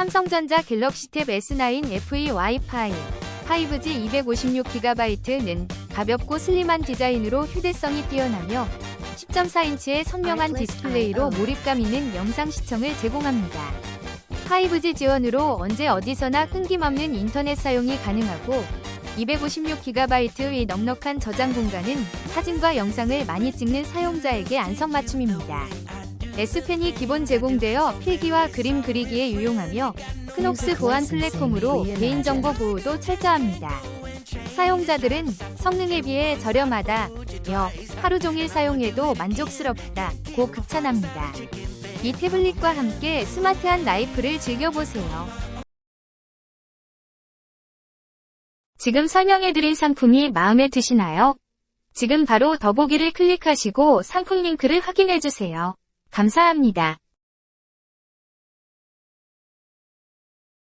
삼성전자 갤럭시 탭 S9 FE 와이파이 5G 256GB는 가볍고 슬림한 디자인으로 휴대성이 뛰어나며 10.4인치의 선명한 디스플레이로 몰입감 있는 영상 시청을 제공합니다. 5G 지원으로 언제 어디서나 끊김 없는 인터넷 사용이 가능하고 256GB의 넉넉한 저장 공간은 사진과 영상을 많이 찍는 사용자에게 안성맞춤입니다. S펜이 기본 제공되어 필기와 그림 그리기에 유용하며 크녹스 보안 플랫폼으로 개인정보 보호도 철저합니다. 사용자들은 성능에 비해 저렴하다, 여, 하루 종일 사용해도 만족스럽다, 고 극찬합니다. 이 태블릿과 함께 스마트한 라이프를 즐겨보세요. 지금 설명해드린 상품이 마음에 드시나요? 지금 바로 더보기를 클릭하시고 상품 링크를 확인해주세요. 감사합니다.